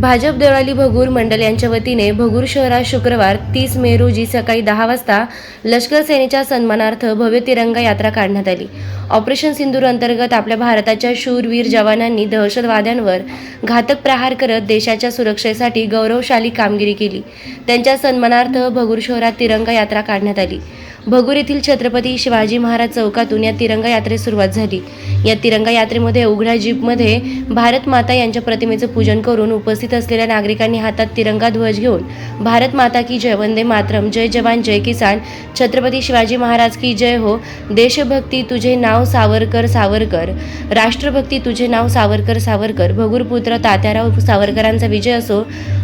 भाजप देवळाली भगूर मंडल यांच्या वतीने भगूर शहरात शुक्रवार तीस मे रोजी सकाळी दहा वाजता लष्कर सेनेच्या सन्मानार्थ भव्य तिरंगा यात्रा काढण्यात आली. ऑपरेशन सिंदूर अंतर्गत आपल्या भारताच्या शूरवीर जवानांनी दहशतवाद्यांवर घातक प्रहार करत देशाच्या सुरक्षेसाठी गौरवशाली कामगिरी केली. त्यांच्या सन्मानार्थ भगूर शहरात तिरंगा यात्रा काढण्यात आली. भगूर येथील छत्रपती शिवाजी महाराज चौकातून या तिरंगा यात्रेस सुरुवात झाली. या तिरंगा यात्रेमध्ये उघड्या जीपमध्ये भारत माता यांच्या प्रतिमेचं पूजन करून उपस्थित असलेल्या नागरिकांनी हातात तिरंगा ध्वज घेऊन भारत माता की जय वंदे मातरम जय जवान जय किसान छत्रपती शिवाजी महाराज की जय हो देशभक्ती तुझे नाव सावरकर सावरकर राष्ट्रभक्ती तुझे नाव सावरकर सावरकर भगूरपुत्र तात्याराव सावरकरांचा विजय असो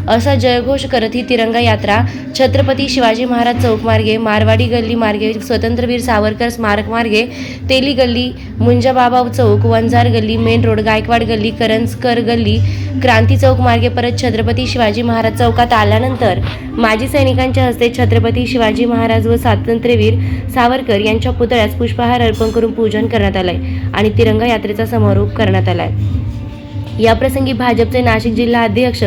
असा जयघोष करत ही तिरंगा यात्रा छत्रपती शिवाजी महाराज चौकमार्गे मारवाडी गल्ली मार्गे स्वतंत्रवीर सावरकर स्मारक मार्गे तेली गल्ली मुंजाबाबा चौक वंजार गल्ली मेन रोड गायकवाड गल्ली करंजकर गल्ली क्रांती चौक मार्गे परत छत्रपती शिवाजी महाराज चौकात आल्यानंतर माजी सैनिकांच्या हस्ते छत्रपती शिवाजी महाराज व स्वातंत्र्यवीर सावरकर यांच्या पुतळ्यास पुष्पहार अर्पण करून पूजन करण्यात आलंय आणि तिरंगा यात्रेचा समारोप करण्यात आलाय. याप्रसंगी भाजपचे नाशिक जिल्हा अध्यक्ष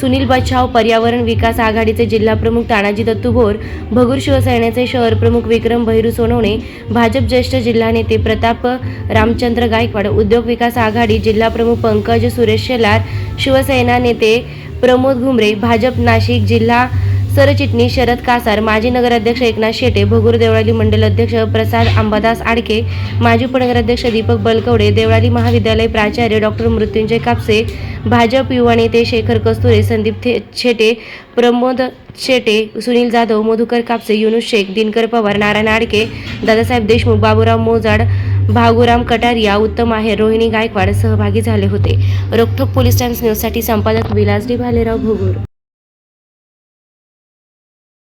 सुनील बच्छाव पर्यावरण विकास आघाडीचे जिल्हाप्रमुख तानाजी दत्तू भोर भगूर शिवसेनेचे शहर प्रमुख विक्रम भैरू सोनवणे भाजप ज्येष्ठ जिल्हा नेते प्रताप रामचंद्र गायकवाड उद्योग विकास आघाडी जिल्हाप्रमुख पंकज सुरेश शेलार शिवसेना नेते प्रमोद घुमरे भाजप नाशिक जिल्हा सरचिटणीस शरद कासार माजी नगराध्यक्ष एकनाथ शेटे भगूर देवळाली मंडल अध्यक्ष प्रसाद अंबादास आडके माजी उपनगराध्यक्ष दीपक बलकवडे देवळाली महाविद्यालय प्राचार्य डॉक्टर मृत्युंजय कापसे भाजप युवा नेते शेखर कस्तुरे संदीप थे शेटे प्रमोद शेटे सुनील जाधव मधुकर कापसे युनुस शेख दिनकर पवार नारायण आडके दादासाहेब देशमुख बाबूराव मोजाड भागुराम कटारिया उत्तम आहेर रोहिणी गायकवाड सहभागी झाले होते. रोखोक पोलीस टाइम्स न्यूजसाठी संपादक विलासडी भालेराव भोगूर.